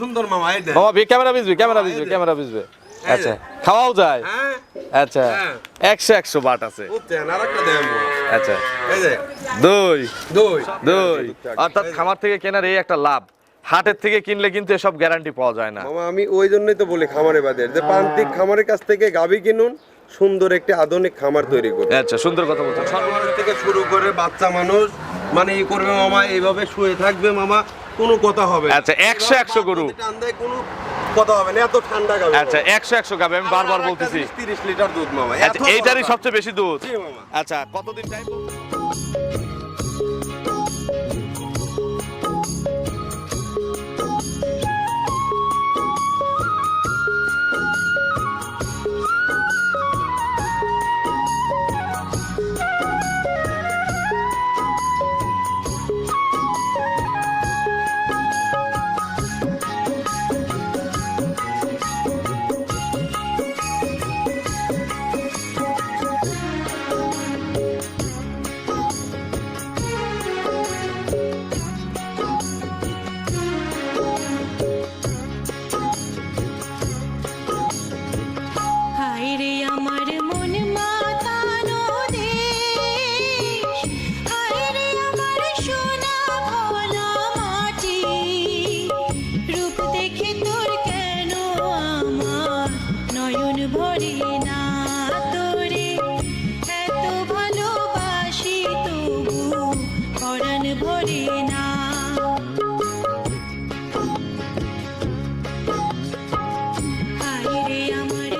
সুন্দর মামা এই দেখ। মামা ক্যামেরা ভিজবে ক্যামেরা যে। ক্যামেরা এই আচ্ছা খাওয়াও যায়। হ্যাঁ? আচ্ছা হ্যাঁ। একশো একশো বাট আছে। আচ্ছা। এই যে দই। দই। দই। অর্থাৎ খামার থেকে কেনার এই একটা লাভ। হাটের থেকে কিনলে কিন্তু এসব গ্যারান্টি পাওয়া যায় না। মামা আমি ওই জন্যই তো বলি খামারে বাদের যে প্রান্তিক খামারের কাছ থেকে গাভী কিনুন সুন্দর একটি আধুনিক খামার তৈরি করুন। আচ্ছা সুন্দর কথা বলছেন। সর্বহারা থেকে শুরু করে বাচ্চা মানুষ মানে ই করবে মামা এইভাবে শুয়ে থাকবে মামা। কোনো কথা হবে আচ্ছা, একশো একশো গরু। কোনো কথা হবে না এত ঠান্ডা গাবে আচ্ছা একশো একশো গাবে আমি বারবার বলতেছি। তিরিশ লিটার দুধ মামা। আচ্ছা এইটারই সবচেয়ে বেশি দুধ। আচ্ছা কতদিন টাইম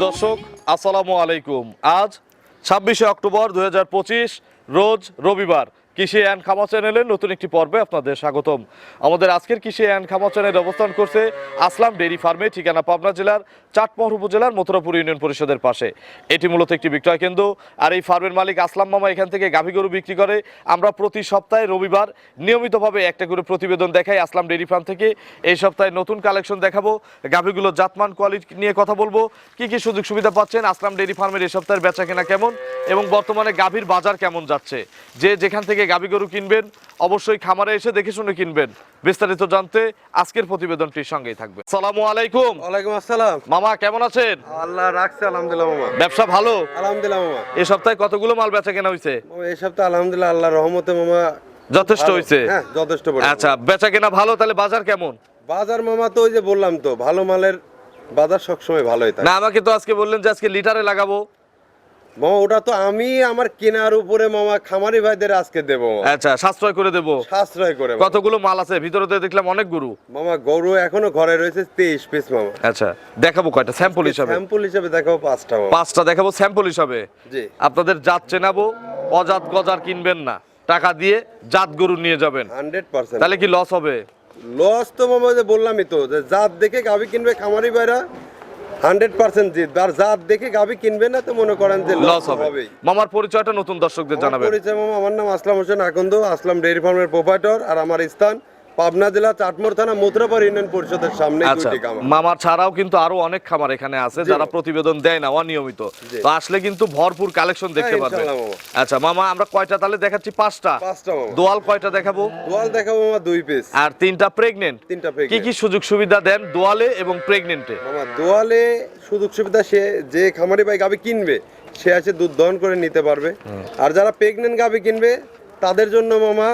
দর্শক আসসালামু আলাইকুম। আজ ছাব্বিশে অক্টোবর দু হাজার পঁচিশ রোজ রবিবার। কৃষি অ্যান্ড খামা চ্যানেলের নতুন একটি পর্বে আপনাদের স্বাগতম। আমাদের আজকের কৃষি অ্যান্ড খামা চ্যানেল অবস্থান করছে আসলাম ডেইরি ফার্মে, ঠিকানা পাবনা জেলার চাটমোহর উপজেলার মথুরাপুর ইউনিয়ন পরিষদের পাশে। এটি মূলত একটি বিক্রয় কেন্দ্র, আর এই ফার্মের মালিক আসলাম মামা এখান থেকে গাভী গরু বিক্রি করে। আমরা প্রতি সপ্তাহে রবিবার নিয়মিতভাবে একটা করে প্রতিবেদন দেখাই আসলাম ডেইরি ফার্ম থেকে। এই সপ্তাহে নতুন কালেকশন দেখাবো, গাভীগুলোর জাতমান, কোয়ালিটি নিয়ে কথা বলব, কি কি সুযোগ সুবিধা পাচ্ছেন, আসলাম ডেইরি ফার্মের এই সপ্তাহের বেচা কেনা কেমন এবং বর্তমানে গাভীর বাজার কেমন যাচ্ছে। যে যেখান থেকে গাভী গরু কিনবেন অবশ্যই খামারে এসে দেখে শুনে কিনবেন। বিস্তারিত জানতে আজকের প্রতিবেদনটির সঙ্গেই থাকবে সালামু আলাইকুম। ওয়ালাইকুম আসসালাম। মামা কেমন আছেন? আল্লাহ রাখছে আলহামদুলিল্লাহ মামা। ব্যবসা ভালো? আলহামদুলিল্লাহ মামা। এই সপ্তাহে কতগুলো মাল বেচা কেনা হয়েছে এই সপ্তাহে আলহামদুলিল্লাহ আল্লাহ রহমতে মামা যথেষ্ট হয়েছে হ্যাঁ যথেষ্ট। আচ্ছা বেচা কেনা ভালো তাহলে বাজার কেমন? বাজার মামা তো ওই যে বললাম তো ভালো মালের বাজার সবসময় ভালোই থাকে। না আমাকে তো আজকে বললেন যে আজকে লিটারে লাগাবো। মামা ওটা তো আমি আমার কেনার উপরে মামা খামারি ভাইদের আজকে দেবো আচ্ছা সাশ্রয় করে দেবো। সাশ্রয় করে কতগুলো মাল আছে? ভিতরে তো দেখলাম অনেক গরু। মামা গরু এখনও ঘরে রয়েছে তেইশ পিস মামা। আচ্ছা দেখাবো কয়টা? স্যাম্পল হিসাবে। স্যাম্পল হিসেবে দেখাবো পাঁচটা পাঁচটা দেখাবো স্যাম্পল হিসাবে। জি। আপনাদের জাত চেনাবো অজাত গজার কিনবেন না। টাকা দিয়ে জাত গরু নিয়ে যাবেন। Hundred percent. তাহলে কি লস হবে? লস তো মামা যে বললামই তো যে জাত দেখে গাভি কিনবে খামারি ভাইরা হান্ড্রেড পার্সেন্ট জিত। আর জাত দেখে কিনবে না তো মনে করেন যে লস হবে। হবেই। মামার পরিচয়টা নতুন দর্শকদের জানাবেন। পরিচয় মামা আমার নাম আসলাম হোসেন আকন্দ আসলাম ডেয়ারি ফার্মের প্রোপাইটর আর আমার স্থান পাবনা জেলা চাটমোর থানা মুত্রাপাড় ইউনিয়ন পরিষদের সামনে আচ্ছা মামার ছাড়াও কিন্তু আরও অনেক খামার এখানে আছে যারা প্রতিবেদন দেয় না অনিয়মিত। তো আসলে কিন্তু ভরপুর কালেকশন দেখতে হ্যাঁ, পারবেন আচ্ছা মামা আমরা কয়টা? তাহলে দেখাচ্ছি পাঁচটা। দোয়াল কয়টা দেখাবো? দোয়াল দেখাবো মামা দুই পিস আর তিনটা প্রেগনেন্ট তিনটা কি কি সুযোগ সুবিধা দেন দোয়ালে এবং প্রেগনেন্টে মামা দোয়ালে সুযোগ সুবিধা সে যে খামারি ভাই গাভি কিনবে সে আছে দুধ দহন করে নিতে পারবে। আর যারা প্রেগনেন্ট গাভি কিনবে তাদের জন্য মামা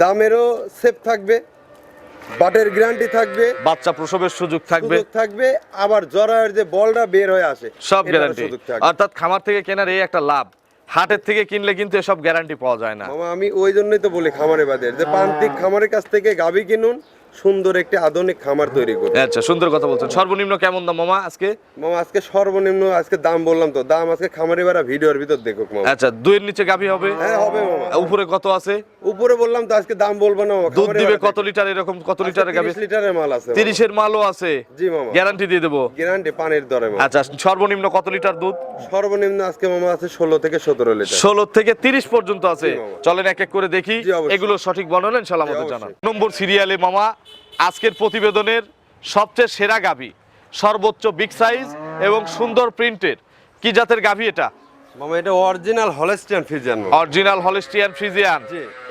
দামেরও সেফ থাকবে। বাটের গ্যারান্টি থাকবে। বাচ্চা প্রসবের সুযোগ থাকবে। থাকবে আবার জরায়ের যে বলটা বের হয়ে আসে সব গ্যারান্টি অর্থাৎ খামার থেকে কেনার এই একটা লাভ হাটের থেকে কিনলে কিন্তু এসব গ্যারান্টি পাওয়া যায় না। আমি ওই জন্যই তো বলি খামারে বাদের যে প্রান্তিক খামারের কাছ থেকে গাভি কিনুন সুন্দর একটি আধুনিক খামার তৈরি করুন আচ্ছা সুন্দর কথা বলছেন। সর্বনিম্ন কেমন দাম মামা আজকে? মামা আজকে সর্বনিম্ন আজকে দাম বললাম তো। দাম আজকে খামারি বাড়া ভিডিওর ভিতর দেখুক মামা। আচ্ছা দুইয়ের নিচে গাভী হবে? হ্যাঁ হবে মামা। উপরে কত আছে? উপরে বললাম তো আজকে দাম বলব না মামা দুধ দিবে কত লিটার এরকম কত লিটারের গাভী? 30 লিটারের মাল আছে মামা। তিরিশের মালও আছে। জি মামা। গ্যারান্টি দিয়ে দেবো। গ্যারান্টি পানির দরে মামা। আচ্ছা সর্বনিম্ন কত লিটার দুধ? সর্বনিম্ন আজকে মামা আছে ষোলো থেকে সতেরো লিটার। ষোলো থেকে তিরিশ পর্যন্ত আছে। চলেন এক এক করে দেখি। এগুলো সঠিক বর্ণনা ইনশাল্লাহ আমাদের। জানান। নম্বর সিরিয়ালে মামা আজকের প্রতিবেদনের সবচেয়ে সেরা গাভী সর্বোচ্চ বিগ সাইজ এবং সুন্দর প্রিন্টের। কি জাতের গাভী এটা? মামা এটা original Holstein Friesian original Holstein Friesian.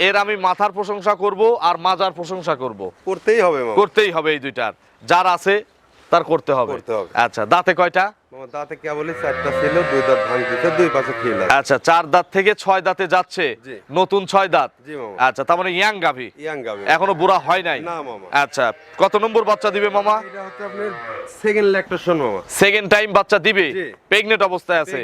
এর আমি মাথার প্রশংসা করব আর মাজার প্রশংসা করব। করতেই হবে করতেই হবে এই দুইটার। যার আছে তার করতে হবে। করতে হবে। আচ্ছা দাঁতে কয়টা? দাঁতে কেবলই চারটা ছিল দুই দাঁত ভাঙতেছে দুই পাশে খেয়ে আচ্ছা চার দাঁত থেকে ছয় দাঁতে যাচ্ছে নতুন ছয় দাঁত। আচ্ছা তার মানে ইয়াং গাভি। ইয়াং এখনও বুড়া হয় নাই। না মামা। আচ্ছা কত নম্বর বাচ্চা দিবে মামা? এটা হচ্ছে আপনার সেকেন্ড ল্যাকটেশন মামা। সেকেন্ড টাইম বাচ্চা দিবে? অবস্থায় আছে।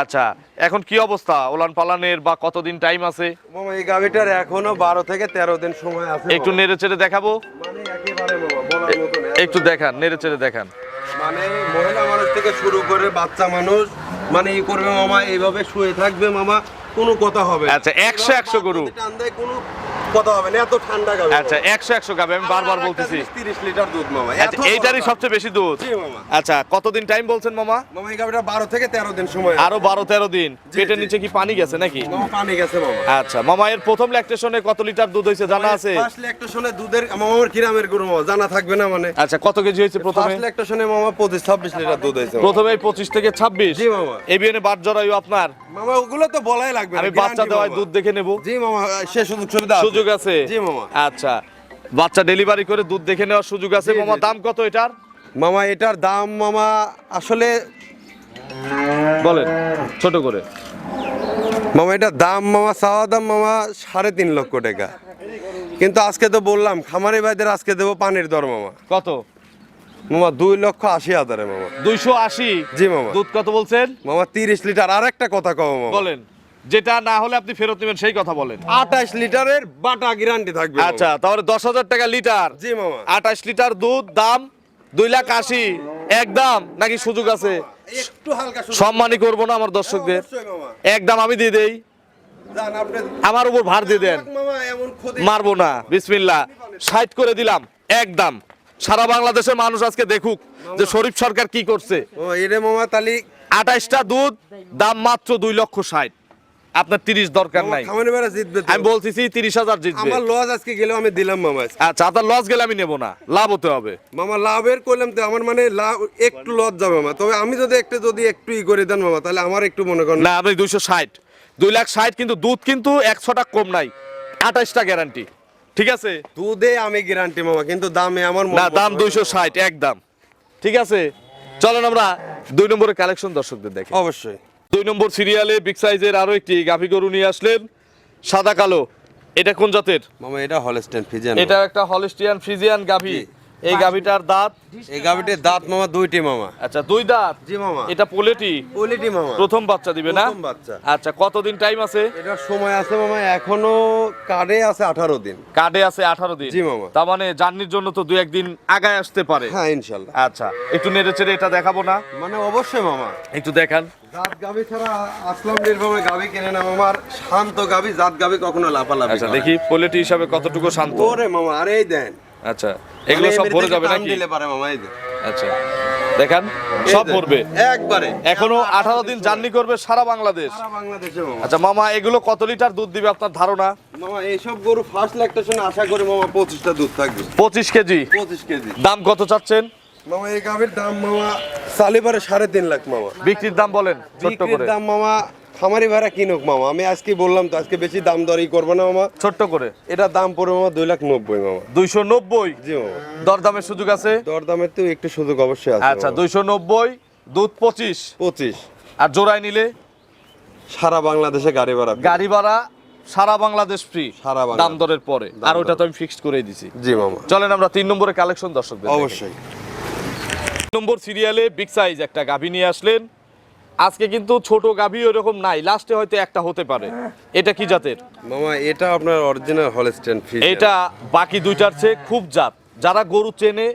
আচ্ছা এখন কি অবস্থা? ওলান পালানের বা কতদিন টাইম আছে? মামা এই গাভিটার এখনও বারো থেকে তেরো দিন সময় আছে একটু। নেড়ে চেড়ে দেখাবো? মানে একেবারে মামা বলার মতো না। একটু দেখান নেড়ে চেড়ে দেখান। মানে মহিলা মানুষ থেকে শুরু করে বাচ্চা মানুষ মানে ই করবে মামা এইভাবে শুয়ে থাকবে মামা কোনো কথা হবে আচ্ছা, একশো একশো গরু। কোনো কথা হবে না এত ঠান্ডা গাবে আচ্ছা একশো একশো গাবে আমি বারবার বলতেছি। তিরিশ লিটার দুধ মামা। আচ্ছা এইটারই সবচেয়ে বেশি দুধ? জি মামা। আচ্ছা কতদিন টাইম বলছেন মামা? মামা এই গাভিটা বারো থেকে তেরো দিন সময় আরও বারো তেরো দিন। পেটের নিচে কি পানি গেছে নাকি? পানি গেছে মামা। আচ্ছা মামা এর প্রথম ল্যাকটেশনে কত লিটার দুধ জানা আছে? ফার্স্ট ল্যাকটেশনে দুধের মামার কিরামের গরু মামা জানা থাকবে না মানে। আচ্ছা কত কেজি হয়েছে প্রথমে? ফার্স্ট ল্যাকটেশনে মামা পঁচিশ ছাব্বিশ লিটার দুধ প্রথমে পঁচিশ থেকে ছাব্বিশ? জি, মামা। এবিএনে বাদ জরায়ু আপনার? মামা ওগুলো তো বলাই লাগবে আমি বাচ্চা দেওয়ায় দুধ দেখে নেব। জি মামা সে সুযোগ সুবিধা আছে। সুযোগ আছে? জি মামা। আচ্ছা বাচ্চা ডেলিভারি করে দুধ দেখে নেওয়ার সুযোগ আছে? মামা দাম কত এটার? মামা এটার দাম মামা আসলে বলেন ছোট করে। মামা এটা দাম মামা চাওয়া দাম মামা সাড়ে তিন লক্ষ টাকা। কিন্তু আজকে তো বললাম খামারি ভাইদের আজকে দেবো পানির দর মামা। কত? মামা দুই লক্ষ আশি হাজারে মামা। দুইশো আশি? জি মামা। দুধ কত বলছেন? মামা তিরিশ লিটার। আর একটা কথা কও মামা। বলেন। যেটা না হলে আপনি ফেরত নেবেন সেই কথা বলেন। আঠাশ লিটারের বাটা গ্যারান্টি থাকবে। আচ্ছা তাহলে দশ হাজার টাকা লিটার। জি মামা। আঠাশ লিটার দুধ দাম দুই লাখ আশি। একদম নাকি সুযোগ আছে? একটু হালকা সম্মানই করব না আমার দর্শকদের। একদম আমি দিয়ে দেই। আমার উপর ভার দিয়ে দেন। মারবো না। বিসমিল্লা সাইড করে দিলাম একদম সারা বাংলাদেশের মানুষ আজকে দেখুক যে শরীফ সরকার কি করছে। আঠাইশটা দুধ দাম মাত্র দুই লক্ষ ষাট। আপনার তিরিশ দরকার নাই। জিতবে আমি বলতেছি তিরিশ হাজার জিতবে। আমার লস আজকে গেলেও আমি দিলাম মামা আচ্ছা আপনার লস গেলে আমি নেব না লাভ হতে হবে। মামা লাভের করলাম তো আমার মানে লাভ একটু লস যাবে মামা। তবে আমি যদি একটু যদি একটু ই করে দেন মামা তাহলে আমার একটু মনে করেন না আপনি দুইশো ষাট। দুই লাখ ষাট কিন্তু দুধ কিন্তু একশোটা কম নাই। আঠাইশটা গ্যারান্টি ঠিক আছে? দুধে আমি গ্যারান্টি মামা কিন্তু দামে আমার না দাম বসবে দুইশো ষাট একদম। ঠিক আছে? চলেন আমরা দুই নম্বরের কালেকশন দর্শকদের দেখি। অবশ্যই। দুই নম্বর সিরিয়ালে বিগ সাইজের আরও একটি গাভী গরু নিয়ে আসলেন সাদা কালো। এটা কোন জাতের? মামা এটা হলস্টিয়ান ফিজিয়ান এটা একটা হলিস্টিয়ান ফ্রিজিয়ান গাভী। এই গাভীটার দাঁত? এই গাবিটির দাঁত মামা দুইটি মামা। আচ্ছা দুই দাঁত? জি মামা। এটা পোলেটি? কোয়ালিটি মামা। প্রথম বাচ্চা দিবে না? প্রথম বাচ্চা। আচ্ছা কতদিন টাইম আছে? এটার সময় আছে মামা এখনও কার্ডে আছে আঠারো দিন। কার্ডে আছে আঠারো দিন? জি, মামা। তার মানে জার্নির জন্য তো দুই একদিন আগায় আসতে পারে। হ্যাঁ ইনশাল্লাহ। আচ্ছা একটু নেড়ে চেড়ে এটা দেখাবো না? মানে অবশ্যই মামা। একটু দেখান। জাত গাবি ছাড়া আসলাম নির্ভমে গাবি কিনে না মামার শান্ত গাবি জাত গাবি কখনো লাফালাফি আচ্ছা না। দেখি পোলেটি হিসাবে কতটুকু শান্ত? ওরে মামা আরে এই দেন। আচ্ছা এগুলো মানে সব ভরে যাবে নাকি? দিলে পারে মামা এই আচ্ছা দেখান সব ভরবে। একবারে। এখনও আঠারো দিন জার্নি করবে সারা বাংলাদেশ। সারা বাংলাদেশে মামা। আচ্ছা মামা এগুলো কত লিটার দুধ দিবে আপনার ধারণা? মামা এইসব গরু ফার্স্ট ল্যাকটেশন আশা করি মামা পঁচিশটা দুধ থাকবে। পঁচিশ কেজি? পঁচিশ কেজি। দাম কত চাচ্ছেন? মামা এই গাভির দাম মামা চালিবারে সাড়ে তিন লাখ মামা। বিক্রির দাম বলেন ছোট্ট বিক্রির করে। দাম মামা খামারি ভাড়া কিনুক মামা। আমি আজকে বললাম তো আজকে বেশি দাম দরই করব না মামা। ছোট্ট করে? এটা দাম পড়বে মামা দুই লাখ নব্বই মামা। দুইশো নব্বই? জি মামা। দরদামের সুযোগ আছে? দরদামের তো একটু সুযোগ অবশ্যই আছে আচ্ছা দুইশো নব্বই দুধ পঁচিশ। পঁচিশ। আর জোড়ায় নিলে? সারা বাংলাদেশে গাড়ি ভাড়া গাড়ি ভাড়া সারা বাংলাদেশ ফ্রি সারা দাম দরের পরে। আর ওটা তো আমি ফিক্সড করেই দিছি। জি মামা। চলেন আমরা তিন নম্বরে কালেকশন দর্শকদের দেখাই। অবশ্যই। তিন নম্বর সিরিয়ালে বিগ সাইজ একটা গাভী নিয়ে আসলেন। আজকে কিন্তু ছোট গাভী ওরকম নাই লাস্টে হয়তো একটা হতে পারে। এটা কি জাতের? মামা এটা আপনার অরিজিনাল হলস্টেন ফি এটা বাকি দুইটার চেয়ে খুব জাত। যারা গরু চেনে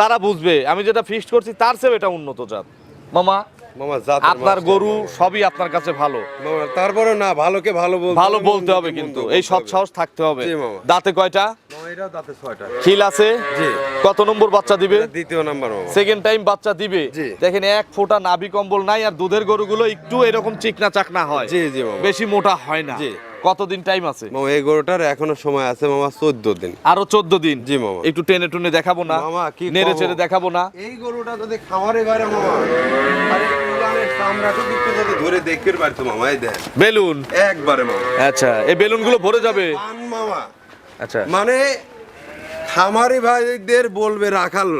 তারা বুঝবে। আমি যেটা ফিক্সড করছি তার চেয়ে এটা উন্নত জাত। মামা আপনার গরু সবই আপনার কাছে ভালো। তারপরে না ভালোকে ভালো বলতে ভালো বলতে হবে কিন্তু। এই সৎ সাহস থাকতে হবে। দাঁতে কয়টা? মামা এটাও দাঁতে ছয়টা। খিল আছে? কত নম্বর বাচ্চা দিবে? এটা দ্বিতীয় নাম্বার সেকেন্ড টাইম বাচ্চা দিবে। দেখেন এক ফোঁটা নাভি কম্বল নাই আর দুধের গরুগুলো একটু এরকম চিকনা চাকনা হয়। জি জি মামা। বেশি মোটা হয় না। জি। কতদিন টাইম আছে? মামা এই গরুটার এখনও সময় আছে মামা চোদ্দ দিন। আরও চোদ্দ দিন? জি, মামা। একটু টেনে টুনে দেখাবো না? মামা, কি নেড়ে? চেড়ে দেখাবো না? এই গরুটা যদি খামারে বাইরে মামা আরে ধরে দেখতে পারতো মামা এই দেন বেলুন? একবারে মামা। আচ্ছা এই বেলুনগুলো ভরে যাবে? মামা। আচ্ছা। মানে খামারি ভাইদের বলবে রাখাল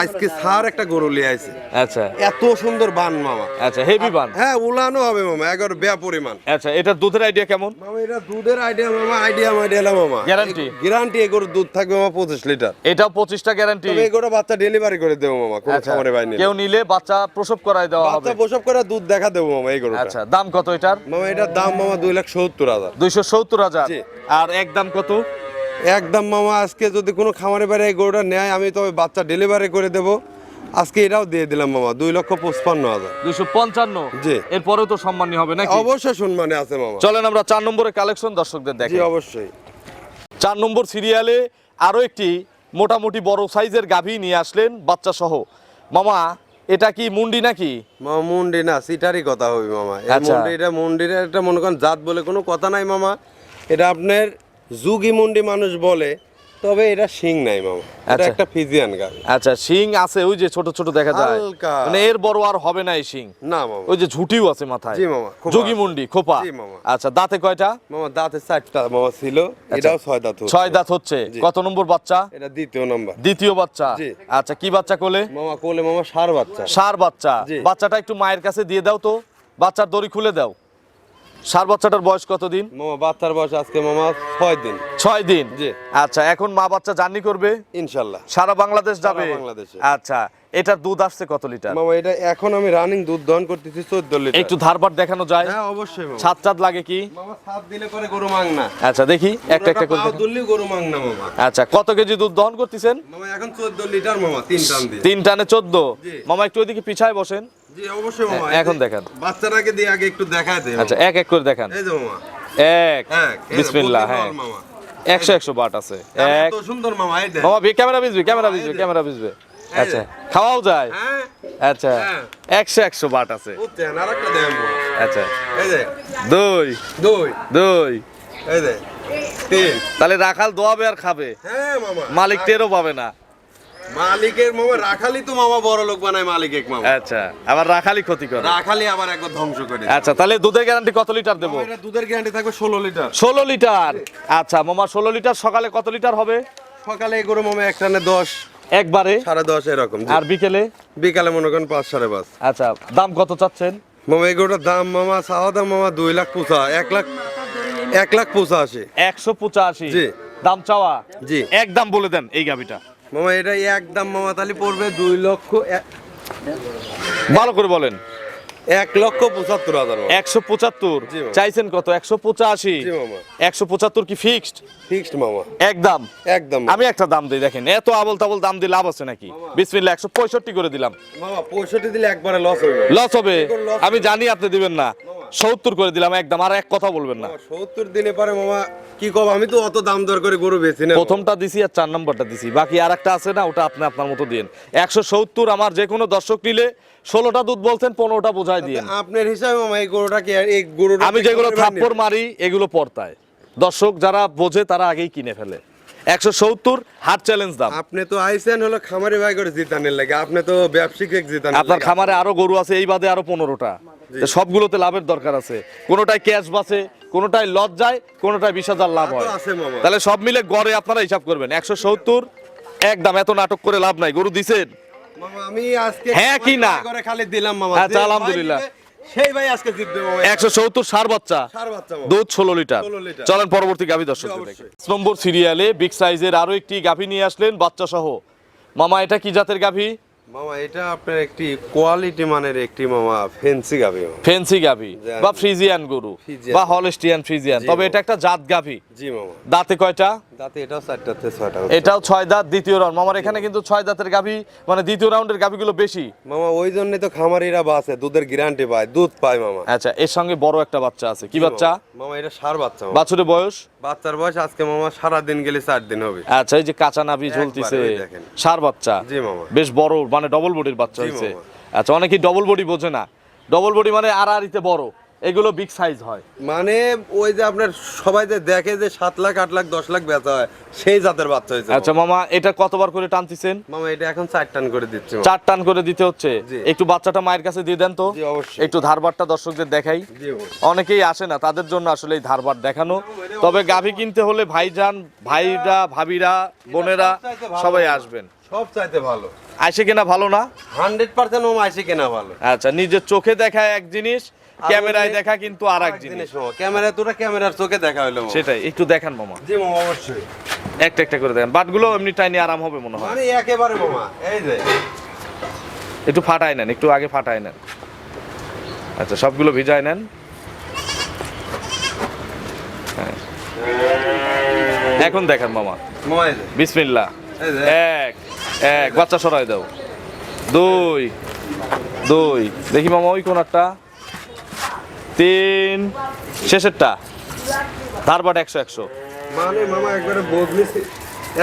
আজকে স্যার একটা গরু আইছে। আচ্ছা। এত সুন্দর বান মামা। আচ্ছা হেভি বান? হ্যাঁ উলানো হবে মামা এগারো বেয়া পরিমাণ। আচ্ছা এটার দুধের আইডিয়া কেমন? মামা এটা দুধের আইডিয়া মামা আইডিয়া মাইডিয়া মামা। Guarantee? গ্যারান্টি এই গরুর দুধ থাকবে মামা পঁচিশ লিটার। এটাও পঁচিশটা গ্যারান্টি তবে এই গরু বাচ্চা ডেলিভারি করে দেবো মামা কোনো আচ্ছা খামারে কেউ নিলে বাচ্চা প্রসব করায় দেওয়া হবে। বাচ্চা প্রসব করে দুধ দেখা দেবো মামা এই গরুটা। আচ্ছা দাম কত এটার? মামা এটার দাম মামা দুই লাখ সত্তর হাজার। দুইশো সত্তর হাজার। জি। আর একদম কত? একদম মামা আজকে যদি কোনো খামারে বাইরে এই গরুটা নেয় আমি তবে বাচ্চা ডেলিভারি করে দেবো। আজকে এটাও দিয়ে দিলাম মামা দুই লক্ষ পঁচপান্ন হাজার। দুইশো পঞ্চান্ন? জি। এরপরেও তো সম্মানী হবে নাকি? অবশ্যই সম্মানে আছে মামা। চলেন আমরা চার নম্বরের কালেকশন দর্শকদের জি দেখি অবশ্যই। চার নম্বর সিরিয়ালে আরও একটি মোটামুটি বড় সাইজের গাভী নিয়ে আসলেন বাচ্চা সহ মামা এটা কি মুন্ডি নাকি? মামা মুন্ডি না সিটারই কথা হবে মামা। এই আচ্ছা। মুন্ডি এটা মুন্ডির একটা মনে করেন জাত বলে কোনো কথা নাই মামা। এটা আপনার যুগি মুন্ডি মানুষ বলে তবে এটা শিং নাই মামা। এটা আচ্ছা। একটা ফিজিয়ান গাছ। আচ্ছা শিং আছে ওই যে ছোট ছোট দেখা যায়। মানে এর বড় আর হবে না এই শিং। না মামা। ওই যে ঝুটিও আছে মাথায়। জি মামা, যোগী মুন্ডি খোপা। জি মামা। আচ্ছা দাঁতে কয়টা? মামা দাঁতে চারটা মামা ছিল। এটাও ছয় দাঁত হচ্ছে। আচ্ছা। ছয় দাঁত হচ্ছে। কত নম্বর বাচ্চা? এটা দ্বিতীয় নাম্বার। দ্বিতীয় বাচ্চা। জি। আচ্ছা কি বাচ্চা কোলে? মামা কোলে মামা সার বাচ্চা। সার বাচ্চা। বাচ্চাটা একটু মায়ের কাছে দিয়ে দাও তো। বাচ্চার দড়ি খুলে দাও। সার বাচ্চাটার বয়স কতদিন? মামা বাচ্চার বয়স আজকে মামা ছয় দিন। ছয় দিন? জি। আচ্ছা এখন মা বাচ্চা জার্নি করবে? ইনশাল্লাহ। সারা বাংলাদেশ যাবে? বাংলাদেশে। আচ্ছা এটার দুধ আসছে কত লিটার? মামা এটা এখন আমি রানিং দুধ দহন করতেছি চোদ্দ লিটার। একটু ধারবার দেখানো যায়? হ্যাঁ অবশ্যই মামা। ছাদ চাঁদ লাগে কি? মামা সাত দিলে করে গরু মাং না। আচ্ছা দেখি একটা একটা করে। দুললেও গরু মাং না মামা। আচ্ছা কত কেজি দুধ দহন করতেছেন? মামা এখন চোদ্দ লিটার মামা তিন টান দিয়ে। তিন টানে চোদ্দ। জি। মামা একটু ওইদিকে পিছায় বসেন। জি অবশ্যই মামা হ্যাঁ, এখন দেখান। বাচ্চাটাকে দিয়ে আগে একটু দেখায় দে আচ্ছা এক এক করে দেখান। এই যে মামা। এক এক বিসমিল্লাহ হ্যাঁ। একশো একশো বাট আছে। এক। সুন্দর মামা এই মামা ক্যামেরা ভিজবে ক্যামেরা ভিজবে ক্যামেরা ভিজবে। আচ্ছা খাওয়াও যায়। হ্যাঁ। আচ্ছা হ্যাঁ। একশো একশো বাট আছে। দেন। আচ্ছা। দুই। দুই। দুই। তাহলে রাখাল দোয়াবে আর খাবে। হ্যাঁ মালিক টেরও পাবে না। মালিকের মামা রাখালি তো মামা বড় লোক বানায় মালিক এক মামা। আচ্ছা আবার রাখালি ক্ষতি করে। রাখালি আবার একবার ধ্বংস করে আচ্ছা তাহলে দুধের গ্যারান্টি কত লিটার দেবো? এটা দুধের গ্যারান্টি থাকবে ষোলো লিটার। ষোলো লিটার? আচ্ছা মামা ষোলো লিটার সকালে কত লিটার হবে? সকালে গরু মামা একটানে দশ একবারে? সাড়ে দশ এরকম। আর বিকেলে? বিকালে মনে করেন পাঁচ সাড়ে পাঁচ। আচ্ছা দাম কত চাচ্ছেন? মামা এই গরুটার দাম মামা চাওয়া দাম মামা দুই লাখ পঁচা এক লাখ এক লাখ পঁচাশি। একশো পঁচাশি। জি। দাম চাওয়া? জি। এক দাম বলে দেন এই গাবিটা মামা এটা একদম মামা পড়বে দুই লক্ষ ভালো করে বলেন। এক লক্ষ পঁচাত্তর হাজার একশো পঁচাত্তর? চাইছেন কত? একশো পঁচাশি? একশো পঁচাত্তর কি ফিক্সড ফিক্সড মামা। একদম একদম আমি একটা দাম দিই দেখেন। এত আবল তাবল দাম দিয়ে লাভ আছে নাকি? বিসমিল্লাহ একশো পঁয়ষট্টি করে দিলাম। মামা পঁয়ষট্টি দিলে একবারে লস হবে? লস হবে আমি জানি আপনি দিবেন না। সত্তর করে দিলাম একদম আর এক কথা বলবেন না। সত্তর দিনে পরে মামা কি কব আমি তো অত দাম দর করে গরু বেছি না। প্রথমটা দিছি আর চার নম্বরটা দিছি। বাকি আর একটা আছে না ওটা আপনি আপনার মতো দিন একশো সত্তর আমার যে কোনো দর্শক নিলে ষোলোটা দুধ বলছেন পনেরোটা বোঝাই দিন আপনার হিসাবে মামা এই গরুটা কি এই গরুটা আমি যেগুলো থাপ্পড় মারি এগুলো পড়তায় দর্শক যারা বোঝে তারা আগেই কিনে ফেলে। একশো সত্তর হাট চ্যালেঞ্জ দাম। আপনি তো আইসেন হলো খামারে ভাই করে জিতানের লাগে আপনি তো ব্যবসায়িক জিতানের আপনার খামারে আরও গরু আছে এই বাদে আরও পনেরোটা। সবগুলোতে লাভের দরকার আছে। কোনোটায় ক্যাশ বাসে কোনোটায় লজ যায় কোনোটায় বিশ হাজার লাভ হয়। তাহলে সব মিলে গড়ে আপনারা হিসাব করবেন। একশো সত্তর একদম এত নাটক করে লাভ নাই। গরু দিছেন? আমি আজকে হ্যাঁ কি না? খালি দিলাম মামা। আচ্ছা, আলহামদুলিল্লাহ। সেই ভাই আজকে জিতবে একশো সত্তর সার বাচ্চা। দুধ ষোলো লিটার। 16 চলেন পরবর্তী গাভী দর্শক। নম্বর সিরিয়ালে বিগ সাইজের আরও একটি গাভী নিয়ে আসলেন বাচ্চা সহ। মামা এটা কি জাতের গাভী? মামা এটা আপনার একটি কোয়ালিটি মানের একটি মামা ফেন্সি মামা। ফেন্সি গাভী। বা ফ্রিজিয়ান গরু বা হলস্টিয়ান ফ্রিজিয়ান তবে এটা একটা জাত গাভী। জি মামা। দাঁতে কয়টা? দাঁতে এটাও চারটাতে ছয়টা এটাও ছয় দাঁত দ্বিতীয় রাউন্ড মামার এখানে কিন্তু ছয় দাঁতের গাভী মানে দ্বিতীয় রাউন্ডের গাভীগুলো বেশি। মামা ওই জন্য তো খামারিরা বাসে দুধের গ্যারান্টি পায় দুধ পায় মামা। আচ্ছা এর সঙ্গে বড় একটা বাচ্চা আছে। কি বাচ্চা? মামা। এটা সার বাচ্চা। বাছুরের বয়স? বাচ্চার বয়স আজকে মামা সারা দিন গেলে চার দিন হবে। আচ্ছা এই যে কাঁচা নাভি ঝুলতিছে। সার বাচ্চা। জি মামা। বেশ বড় মানে ডবল বডির বাচ্চা হয়েছে আচ্ছা অনেকেই ডবল বডি বোঝে না। ডবল বডি মানে আড়াআড়িতে বড়। এগুলো বিগ সাইজ হয়। মানে ওই যে আপনার সবাই যে দেখে যে সাত লাখ আট লাখ দশ লাখ বেচা হয় সেই জাতের বাচ্চা হয়েছে আচ্ছা মামা এটা কতবার করে টানতেছেন? মামা এটা এখন চার টান করে দিচ্ছে। চার টান করে দিতে হচ্ছে? একটু বাচ্চাটা মায়ের কাছে দিয়ে দেন তো। জি, অবশ্যই। একটু ধারবারটা দর্শকদের দেখাই। অনেকেই আসে না তাদের জন্য আসলে এই ধারবার দেখানো। তবে গাভী কিনতে হলে ভাইজান ভাইরা ভাবিরা বোনেরা সবাই আসবেন। সব চাইতে ভালো। আইসে কেনা ভালো না? হান্ড্রেড পার্সেন্ট মামা আইসে কেনা ভালো। আচ্ছা নিজের চোখে দেখা এক জিনিস ক্যামেরায় দেখা কিন্তু আর এক জিনিস। ক্যামেরা তোরা ক্যামেরার চোখে দেখা হলো সেটাই একটু দেখান মামা। জি মামা অবশ্যই। একটা একটা করে দেখান। বাটগুলো এমনি টাইনি আরাম হবে মনে হয়। মানে একেবারে মামা এই যে। একটু ফাটাই নেন একটু আগে ফাটাই নেন। আচ্ছা সবগুলো ভিজায় নেন। হ্যাঁ। এখন দেখেন মামা। বিসমিল্লা এই যে। এক। এক বাচ্চা সরাই দাও। দুই দুই। দেখি মামা ওই কোনারটা। তিন শেষেরটা। ধারবাট একশো একশো। মানে মামা একবারে বদলি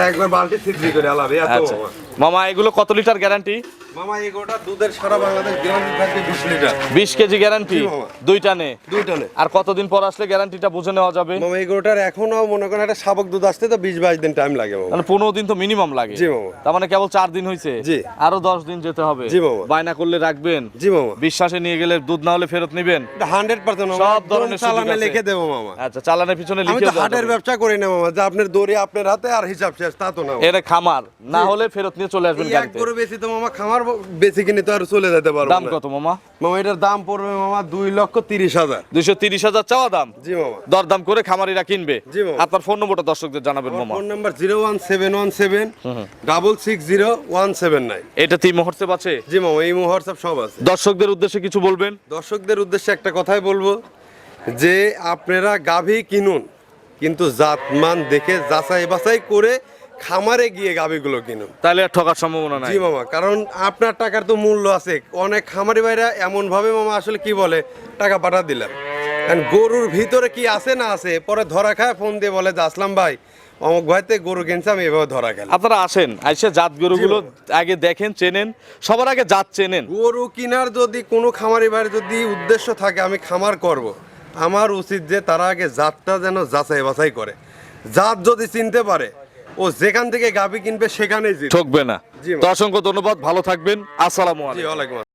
একবার বালতি সিদ্ধি করে আলাবে আচ্ছা। মামা মামা এগুলো কত লিটার গ্যারান্টি মামা এগোটা দুধের সারা বাংলাদেশ গ্রামে থাকবে বিশ লিটার। বিশ কেজি গ্যারান্টি মামা। দুইটা নে। দুইটা নে। আর কতদিন পর আসলে গ্যারান্টিটা বুঝে নেওয়া যাবে? মামা এগোটার এখনও মনে করেন একটা শাবক দুধ আসতে তো বিশ বাইশ দিন টাইম লাগে মামা। মানে পনেরো দিন তো মিনিমাম লাগে। জি, মামা। তার মানে কেবল চার দিন হয়েছে জি। আরও দশ দিন যেতে হবে। জি, মামা। বায়না করলে রাখবেন। জি মামা। বিশ্বাসে নিয়ে গেলে দুধ না হলে ফেরত নিবেন। হান্ড্রেড পার্সেন্ট সব ধরনের চালানে লিখে দেবো মামা। আচ্ছা চালানের পিছনে আমি লিখে তো হাটের ব্যবসা করি না মামা। যে আপনার দড়ি আপনার হাতে আর হিসাব শেষ তা তো না মামা। এটা খামার। না হলে ফেরত নিয়ে চলে আসবেন এই এক গাড়িতে। গরু বেশি তো মামা খামার বেশি কিনে তো আর চলে যেতে পারব দাম কত মামা? মামা এটার দাম পড়বে মামা লক্ষ তিরিশ হাজার। দুইশো তিরিশ হাজার চাওয়া দাম? জি মামা। দরদাম করে খামারিরা কিনবে। জি, মামা। আপনার ফোন নম্বরটা দর্শকদের জানাবেন মামা। ফোন নাম্বার এটা তিন মুহূর্তে আছে জি মামা এই হোয়াটসঅ্যাপ সব আছে। দর্শকদের উদ্দেশ্যে কিছু বলবেন? দর্শকদের উদ্দেশ্যে একটা কথাই বলব যে আপনারা গাভী কিনুন কিন্তু জাতমান দেখে যাচাই বাছাই করে খামারে গিয়ে গাভীগুলো কিনুন। তাহলে আর ঠকার সম্ভাবনা নাই। জি মামা কারণ আপনার টাকার তো মূল্য আছে। অনেক খামারি ভাইরা এমন ভাবে মামা আসলে কি বলে টাকা পাঠা দিলাম কারণ গরুর ভিতরে কি আছে না আছে পরে ধরা খায় ফোন দিয়ে বলে যে আসলাম ভাই অমুক ভাইতে গরু কিনছে আমি এভাবে ধরা খেলাম আপনারা আসেন আইসে জাত গরুগুলো আগে দেখেন চেনেন সবার আগে জাত চেনেন। গরু কেনার যদি কোনো খামারি ভাইয়ের যদি উদ্দেশ্য থাকে আমি খামার করব। আমার উচিত যে তারা আগে জাতটা যেন যাচাই বাছাই করে। জাত যদি চিনতে পারে ও যেখান থেকে গাভী কিনবে সেখানেই ঠকবে না। দর্শক তো অসংখ্য ধন্যবাদ ভালো থাকবেন। আসসালামু আলাইকুম। আসসালাম।